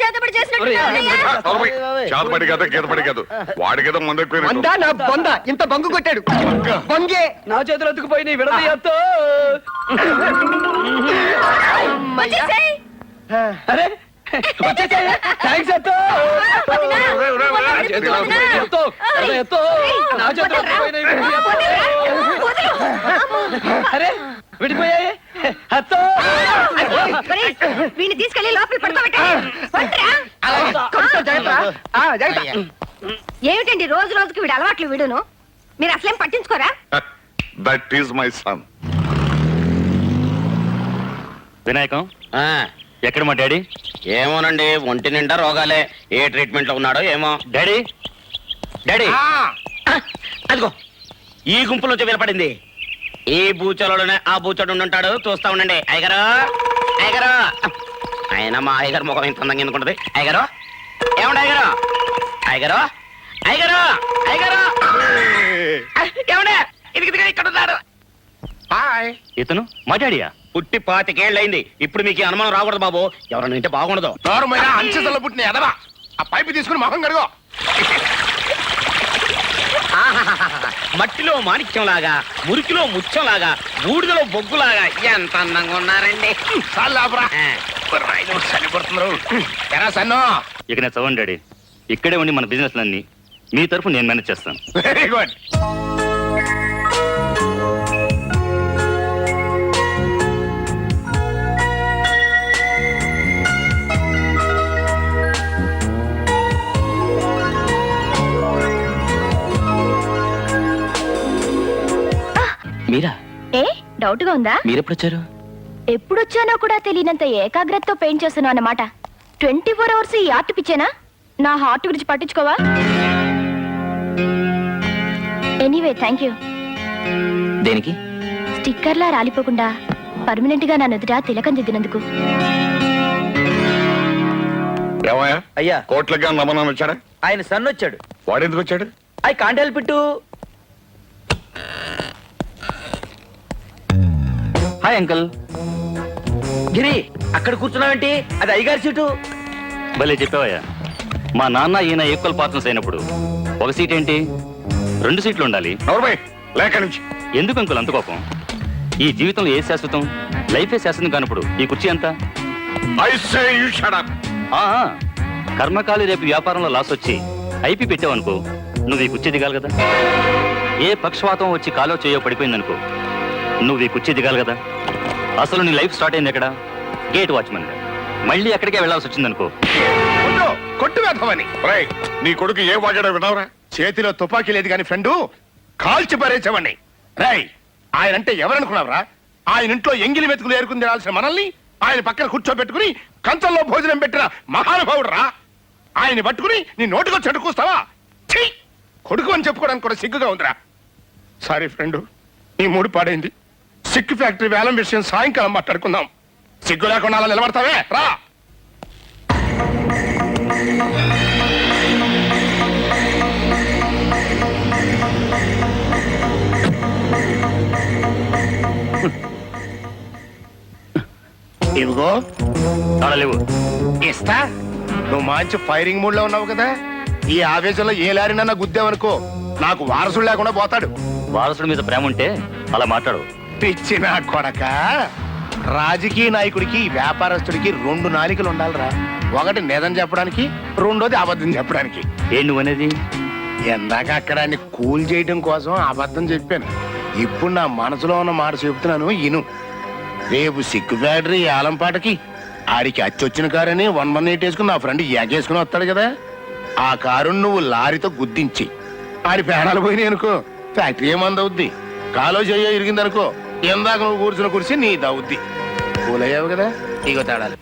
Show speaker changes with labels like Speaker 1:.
Speaker 1: చేతబడి
Speaker 2: కాదు గీతపడి కాదు. వాడికేదో ముందు ఎక్కువ
Speaker 3: వంద నా బొంద ఇంత బంగు కొట్టాడు. బొంగే.
Speaker 4: నా చేతులు అతుకుపోయి
Speaker 1: వచ్చేసేయ్.
Speaker 4: అరే. థ్యాంక్స్ అత్తో. నా చేతులు అతుకుపోయినాయి. అరే విడిపోయాయి. అత్తో.
Speaker 1: వీడిని తీసుకెళ్ళి లోపల
Speaker 3: జాగ్రత్త.
Speaker 1: ఏమిటండి రోజు రోజుకి వీడు అలవాట్లు వీడును? మీరు అసలేం పట్టించుకోరా?
Speaker 2: That is my son
Speaker 5: Vinayakam
Speaker 6: ఆ,
Speaker 5: ఎక్కడ మా డాడీ?
Speaker 6: ఏమోనండి ఒంటి నిండా రోగాలే. ఏ ట్రీట్మెంట్లో ఉన్నాడో ఏమో.
Speaker 5: డాడీ? డాడీ?
Speaker 6: ఆ, అదిగో ఈ గుంపులో వినపడింది. ఈ బూచలోనే ఆ బూచోడు ఉంటాడు చూస్తా ఉండండి. అయ్యగారు. అయ్యగారు! ఆయన మా అయ్యగారు ముఖం ఇంత అందంగా ఎందుకుంటది అయ్యగారు! ఏమండి అయ్యగారు? అయ్యగారు! అయ్యగారు! అయ్యగారు! ఏమండే? ఇది ఇక్కడ హాయ్.
Speaker 5: ఇతను మా డాడీయా
Speaker 6: పుట్టి పాతికేళ్ళయింది. ఇప్పుడు మీకు ఈ అనుమానం రాకూడదు బాబు. ఎవరైనా వింటే బాగుండదు.
Speaker 2: నోరమైన అంచెసల పుట్టిన ఎదవా. ఆ పైపు తీసుకుని మొహం కడుగో.
Speaker 6: మట్టిలో మాణిక్యంలాగా మురికిలో ముత్యంలాగా బూడిదలో బొగ్గులాగా ఎంత అందంగా ఉన్నారండి.
Speaker 2: ఎరా సన్నో.
Speaker 5: ఇక నేను చదవండి ఇక్కడే ఉండి మన బిజినెస్ అన్ని మీ తరఫు నేను మేనేజ్ చేస్తాను.
Speaker 2: వెరీ గుడ్
Speaker 6: మీరా?
Speaker 1: ఏ డౌట్గా ఉందా?
Speaker 6: మీరెప్పుడొచ్చారు?
Speaker 1: ఎప్పుడొచ్చానో కూడా తెలియనంత ఏకాగ్రతతో పెయింట్ చేస్తున్నావు అన్నమాట. ట్వంటీ ఫోర్ అవర్స్ ఈ ఆర్ట్ పిచ్చేనా? నా హార్ట్ గురించి పట్టించుకోవా? Anyway thank you.
Speaker 6: దేనికి?
Speaker 1: స్టిక్కర్లా రాలిపోకుండా పర్మనెంట్గా నా నుదుట తిలకం దిద్దినందుకు.
Speaker 2: ఏమయ్యా?
Speaker 4: అయ్యా.
Speaker 2: కోట్లకి నమ్మనం వచ్చాడా?
Speaker 4: ఆయన సన్ వచ్చాడు
Speaker 2: వాడు ఎందుకు వచ్చాడు?
Speaker 4: I can't help it
Speaker 5: hi uncle
Speaker 4: Giri అక్కడ కూర్చున్నావేంటి? అది అయ్యగారి సీటు.
Speaker 5: భలే చెప్పావయ్యా. మా నాన్న ఈయన ఈక్వల్ పార్ట్నర్స్ అయినప్పుడు. ఒక సీట్ ఏంటి? రెండు సీట్లు ఉండాలి.
Speaker 2: లేక నుంచి.
Speaker 5: ఎందుకు అంకుల్ అంత కోపం? ఈ జీవితంలో ఏ శాశ్వతం? లైఫే శాశ్వతం కానప్పుడు ఈ కుర్చీ ఎంత?
Speaker 2: I say you shut up
Speaker 5: ఆ, ఆ, కర్మకాలి రేపు వ్యాపారంలో లాస్ వచ్చి ఐపీ పెట్టావనుకో నువ్వు ఈ కుర్చీ దిగాలి కదా? ఏ పక్షవాతం వచ్చి కాలో చేయో పడిపోయిందనుకో నువ్వు ఈ కుర్చీ దిగాలి కదా? అసలు నీ లైఫ్ స్టార్ట్ అయింది ఎక్కడ? గేట్ వాచ్మెన్ మళ్ళీ ఎక్కడికే వెళ్ళాల్సి వచ్చిందనుకో.
Speaker 2: కొట్టు కొట్టు వేద్దామని రేయ్ నీ కొడుకు ఏ వాడాడో వినవరా? చేతిలో తుపాకీ లేదు కానీ ఫ్రెండు కాల్చి పారేసేవాడిని రేయ్ ఆయన అంటే ఎవరనుకున్నావురా? ఆయన ఇంట్లో ఎంగిలి మెతుకులు ఏరుకుని తినాల్సిన మనల్ని ఆయన పక్కన కూర్చోబెట్టుకుని కంచంలో భోజనం పెట్టిన మహానుభావుడు రా ఆయన పట్టుకుని నీ నోటికో చెడుకూస్తావా ఛీ! కొడుకు అని చెప్పుకోవడానికి కూడా సిగ్గుగా ఉందిరా. సారీ ఫ్రెండు నీ మూడు పాడైంది. సిక్కు ఫ్యాక్టరీ వేలం విషయం సాయంకాలం మాట్లాడుకుందాం. సిగ్గు లేకుండా అలా నిలబడతావే? రా! ఇదిగో
Speaker 5: లేవు
Speaker 2: ఇస్తా. నువ్వు మంచి ఫైరింగ్ మూడ్లో ఉన్నావు కదా? ఈ ఆవేశంలో ఏ లారినన్నా గుద్దావనుకో నాకు వారసుడు లేకుండా పోతాడు.
Speaker 5: వారసుడి మీద ప్రేమ ఉంటే అలా మాట్లాడు.
Speaker 2: పిచ్చి నా కొడక. రాజకీయ నాయకుడికి వ్యాపారస్తుడికి రెండు నాలికలు ఉండాలిరా. ఒకటి నిజం చెప్పడానికి రెండోది అబద్ధం చెప్పడానికి.
Speaker 5: ఏం నువ్వు అనేది?
Speaker 2: ఎందాక అక్కడ ఆయన్ని కూల్ చేయడం కోసం అబద్ధం చెప్పాను. ఇప్పుడు నా మనసులో ఉన్న మాట చెబుతున్నాను ఇను. రేపు సిక్కు ఫ్యాక్టరీ ఏలంపాటకి ఆడికి అచ్చొచ్చిన కారని వన్ వన్ ఎయిట్ వేసుకుని నా ఫ్రెండ్ ఎగేసుకుని వస్తాడు కదా. ఆ కారు నువ్వు లారీతో గుద్దించి ఆడి పేడాలు పోయినాయి అనుకో ఫ్యాక్టరీ ఏమందవుద్ది కాలో చెయ్యో ఇరిగిందనుకో ఎందాక నువ్వు కూర్చున్న కుర్చీ నీ దౌద్ది కూలయ్యావు కదా? ఇగో తాడాలి